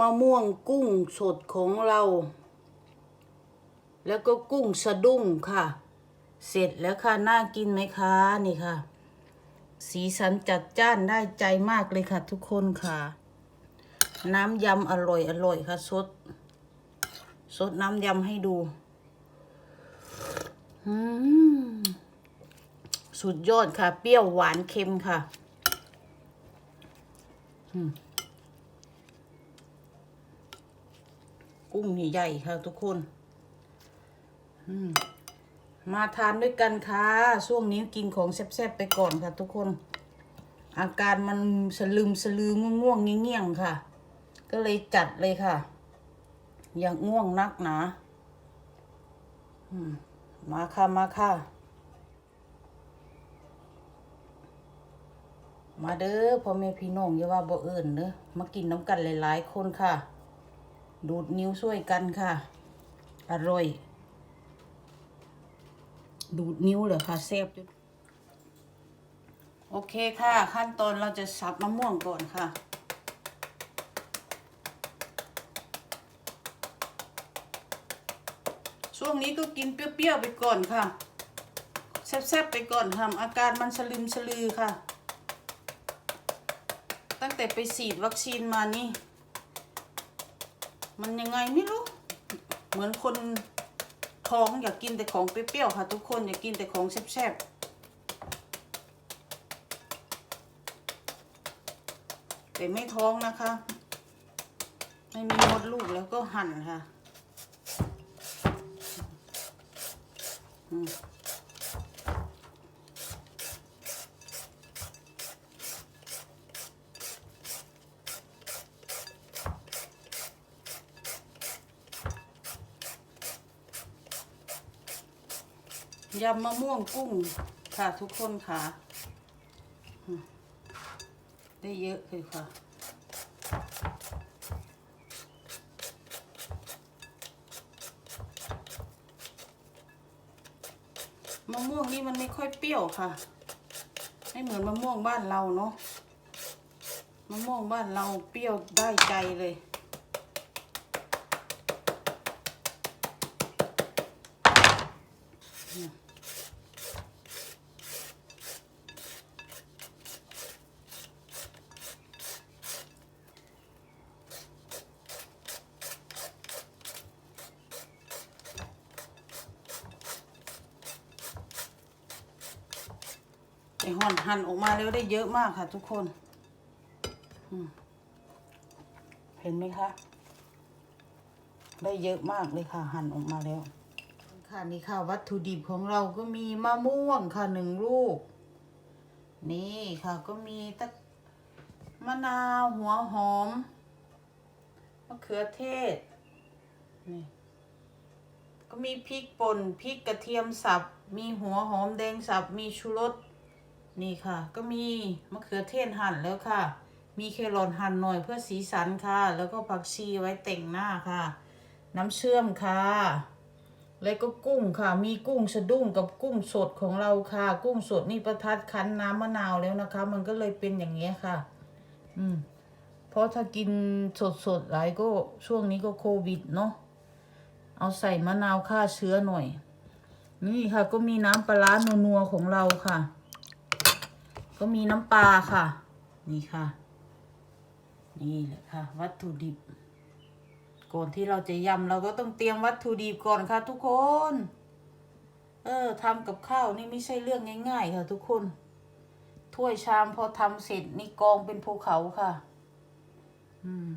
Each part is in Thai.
มะม่วงกุ้งสดของเรา แล้วก็กุ้งสะดุ้งค่ะ เสร็จแล้วค่ะ น่ากินไหมคะนี่ค่ะ สีสันจัดจ้านได้ใจมากเลยค่ะ ทุกคนค่ะ น้ำยำอร่อยอร่อยค่ะสดสดน้ำยำให้ดูอืมสุดยอดค่ะ เปรี้ยวหวานเค็มค่ะ อืม กุ้งนี่ใหญ่ค่ะทุกคน มาทานด้วยกันค่ะ ช่วงนี้กินของแซ่บๆไปก่อนค่ะทุกคน อาการมันสลืมสลือง่วงๆเงี้ยงๆค่ะ ก็เลยจัดเลยค่ะ อย่ากง่วงนักหนาอืมมาค่ะ มาค่ะ มาเด้อพ่อแม่พี่น้องอย่าว่าบ่เอิ่นเด้อมากินน้ำกันหลายๆคนค่ะ ดูดนิ้วช่วยกันค่ะ อร่อย ดูดนิ้วเลยค่ะแซ่บจุดโอเคค่ะ ขั้นตอนเราจะสับมะม่วงก่อนค่ะช่วงนี้ก็กินเปรี้ยวๆไปก่อนค่ะแซ่บๆไปก่อนค่ะอาการมันสลืมสลือค่ะ ตั้งแต่ไปฉีดวัคซีนมานี่ มันยังไงไม่รู้ เหมือนคนท้องอยากกินแต่ของเปรี้ยวๆค่ะ ทุกคนอยากกินแต่ของแซ่บๆแต่ไม่ท้องนะคะ ไม่มีมดลูกแล้วก็หั่นค่ะ อืม ยำมะม่วงกุ้งค่ะทุกคนค่ะ ได้เยอะเลยค่ะ มะม่วงนี่มันไม่ค่อยเปรี้ยวค่ะ ไม่เหมือนมะม่วงบ้านเราเนาะ มะม่วงบ้านเราเปรี้ยวได้ใจเลย ไอ ห่อนหั่นออกมาแล้วได้เยอะมากค่ะ ทุกคนเห็นไหมคะ ได้เยอะมากเลยค่ะ หั่นออกมาแล้ว ค่ะนี่ค่ะ วัตถุดิบของเราก็มีมะม่วงค่ะหนึ่งลูก นี่ค่ะ ก็มีตะมะนาวหัวหอมมะเขือเทศนี่ก็มีพริกป่นพริกกระเทียมสับ มีหัวหอมแดงสับ มีชูรส นี่ค่ะ ก็มีมะเขือเทศหั่นแล้วค่ะ มีแครอทหั่นหน่อยเพื่อสีสันค่ะ แล้วก็ผักชีไว้แต่งหน้าค่ะ น้ำเชื่อมค่ะ แล้วก็กุ้งค่ะ มีกุ้งสะดุ้งกับกุ้งสดของเราค่ะ กุ้งสดนี่ประทัดคั้นน้ำมะนาวแล้วนะคะ มันก็เลยเป็นอย่างเงี้ยค่ะ อืมเพราะถ้ากินสดสดๆหลายก็ช่วงนี้ก็โควิดเนาะเอาใส่มะนาวฆ่าเชื้อหน่อย นี่ค่ะก็มีน้ำปลาร้านัวๆของเราค่ะ ก็มีน้ำปลาค่ะ นี่ค่ะ นี่แหละค่ะ วัตถุดิบ ก่อนที่เราจะยำเราก็ต้องเตรียมวัตถุดิบก่อนค่ะ ทุกคน เออทำกับข้าวนี่ไม่ใช่เรื่องง่าย ๆ ค่ะ ทุกคน ถ้วยชามพอทำเสร็จนี่กองเป็นภูเขาค่ะ อืม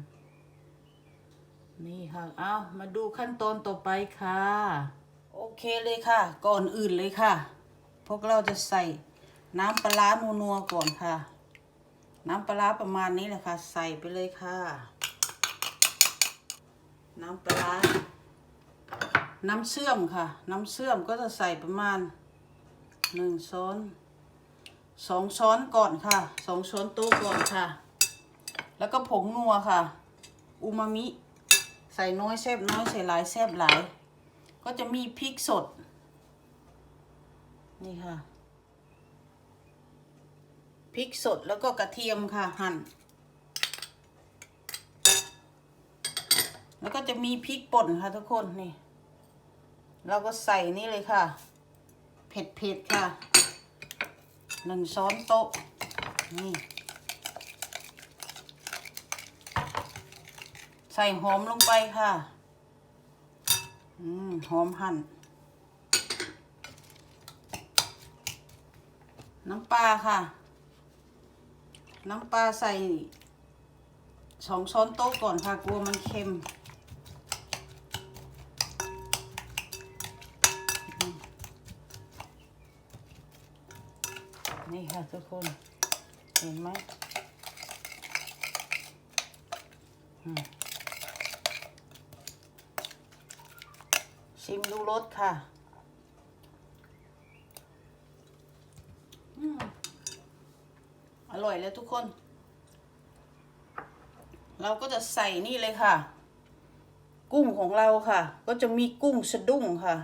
นี่ค่ะ เอามาดูขั้นตอนต่อไปค่ะ โอเคเลยค่ะ ก่อนอื่นเลยค่ะ พวกเราจะใส่ น้ำปลาร้านัวๆก่อนค่ะ น้ำปลาประมาณนี้แหละค่ะ ใส่ไปเลยค่ะ น้ำปลาร้าน้ำเชื่อมค่ะ น้ำเชื่อมก็จะใส่ประมาณหนึ่งช้อนสองช้อนก่อนค่ะสองช้อนโต๊ะก่อนค่ะ แล้วก็ผงนัวค่ะ อูมามิ ใส่น้อยแซบน้อยใส่หลายแซบหลาย ก็จะมีพริกสด นี่ค่ะ พริกสดแล้วก็กระเทียมค่ะหั่น แล้วก็จะมีพริกป่นค่ะทุกคนนี่ เราก็ใส่นี่เลยค่ะ เผ็ดเผ็ดค่ะ หนึ่งช้อนโต๊ะ นี่ ใส่หอมลงไปค่ะ อืม หอมหั่นน้ำปลาค่ะ น้ำปลาใส่สองช้อนโต๊ะก่อนค่ะกลัวมันเค็ม นี่ค่ะทุกคน เห็นไหมชิมดูรสค่ะอืมอ ร่อยแล้วทุกคน เราก็จะใส่นี่เลยค่ะ กุ้งของเราค่ะ ก็จะมีกุ้งสะดุ้งค่ะ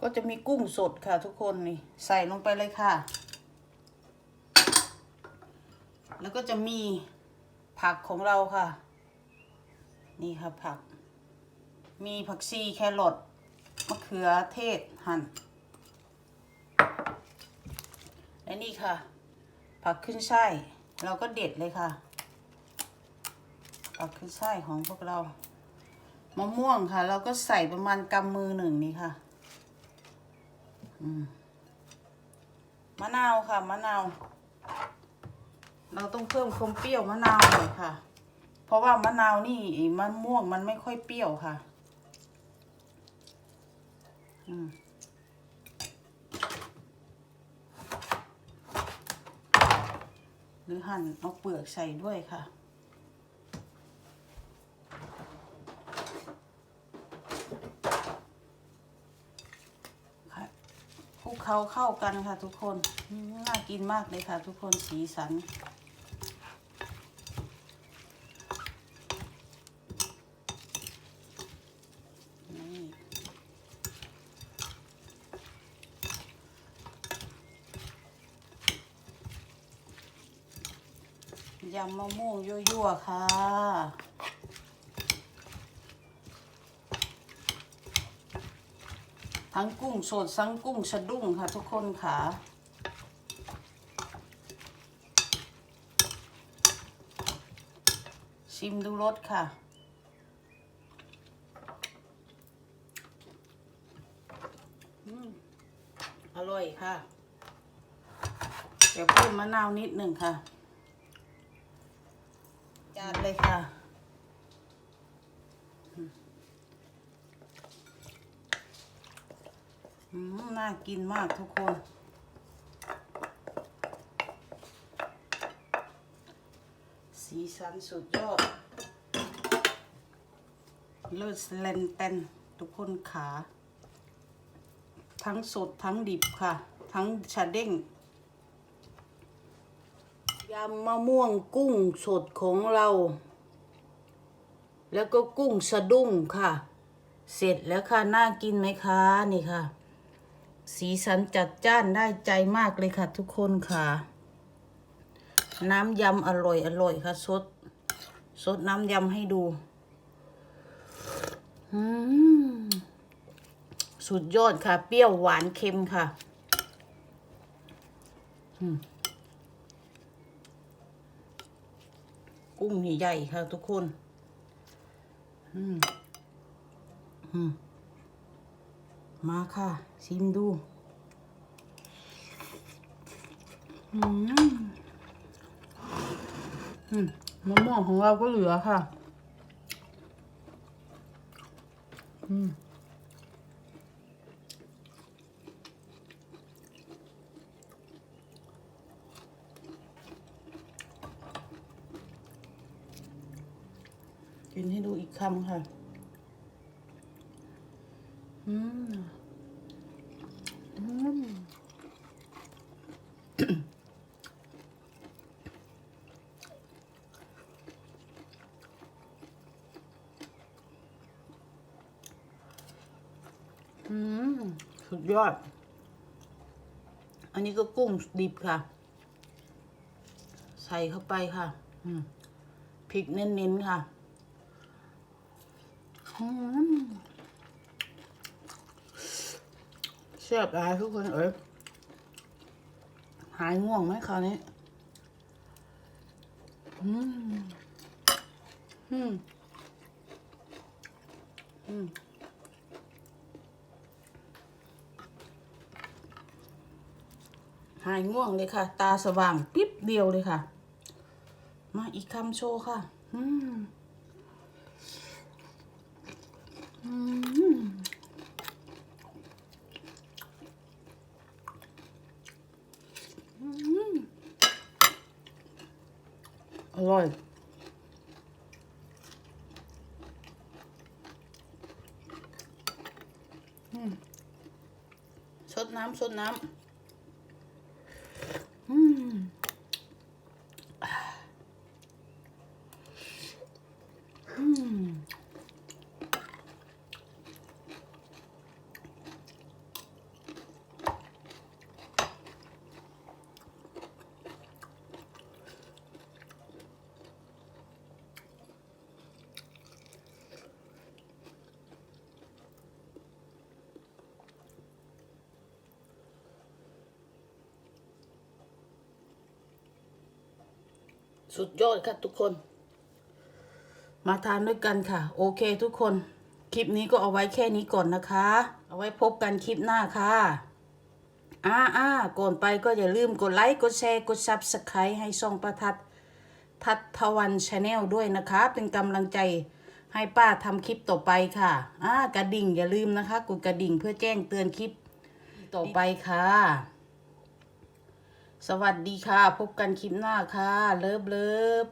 ก็จะมีกุ้งสดค่ะ ทุกคนนี่ใส่ลงไปเลยค่ะ แล้วก็จะมีผักของเราค่ะ นี่ค่ะผัก มีผักชีแครอทมะเขือเทศหั่นและนี่ค่ะ ผักขึ้นช่ายเราก็เด็ดเลยค่ะ ผักขึ้นช่ายของพวกเรา มะม่วงค่ะ เราก็ใส่ประมาณกำมือหนึ่งนี่ค่ะมะนาวค่ะมะนาว เราต้องเพิ่มความเปรี้ยวมะนาวหน่อยค่ะ เพราะว่ามะนาวนี่มะม่วงมันไม่ค่อยเปรี้ยวค่ะ อืม รือหั่นเอาเปลือกใส่ด้วยค่ะ ค่ะคลุกเขาเข้ากันค่ะทุกคน น่ากินมากเลยค่ะทุกคนสีสันยำมะม่วงยั่วๆค่ะ ทั้งกุ้งสดทั้งกุ้งสะดุ้งค่ะทุกคนค่ะชิมดูรสค่ะอืมอร่อยค่ะ เดี๋ยวเพิ่มมะนาวนิดหนึ่งค่ะ จานเลยค่ะ น่ากินมากทุกคนสีสันสุดยอดเลิศเลนเตนทุกคนขา ทั้งสดทั้งดิบค่ะ ทั้งชาเด้ง ยำมะม่วงกุ้งสดของเรา แล้วก็กุ้งสะดุ้งค่ะ เสร็จแล้วค่ะ น่ากินไหมคะนี่ค่ะ สีสันจัดจ้านได้ใจมากเลยค่ะ ทุกคนค่ะ น้ำยำอร่อยอร่อยค่ะสดสดน้ำยำให้ดูอืมสุดยอดค่ะ เปรี้ยวหวานเค็มค่ะ อืม กุ้งนี่ใหญ่ค่ะทุกคน อืม อืม มาค่ะ ชิมดู อืม อืมมะม่วงของเราก็เหลือค่ะ อืม กินให้ดูอีกคำค่ะ อืม อืมสุดยอด อันนี้ก็กุ้งดิบค่ะ ใส่เข้าไปค่ะ พริกเน้นๆค่ะ เสียบหลายทุกคนเอ้ยหายง่วงไหมคราวนี้ อืม อืม อืมหายง่วงเลยค่ะ ตาสว่างปิ๊บเดียวเลยค่ะ มาอีกคำโชว์ค่ะ อืม อืมอืมอร่อยอืมสดน้ำสดน้ำอื สุดยอดค่ะทุกคน มาทานด้วยกันค่ะ โอเคทุกคน คลิปนี้ก็เอาไว้แค่นี้ก่อนนะคะ เอาไว้พบกันคลิปหน้าค่ะอ่าอ่าก่อนไปก็อย่าลืมกดไลค์กดแชร์กดซับสไครต์ให้ช่องประทัดทัตทวันชาแนลด้วยนะคะ เป็นกำลังใจให้ป้าทำคลิปต่อไปค่ะอ่ากระดิ่งอย่าลืมนะคะกดกระดิ่งเพื่อแจ้งเตือนคลิปต่อไปค่ะ สวัสดีค่ะ พบกันคลิปหน้าค่ะ เลิฟเลิฟ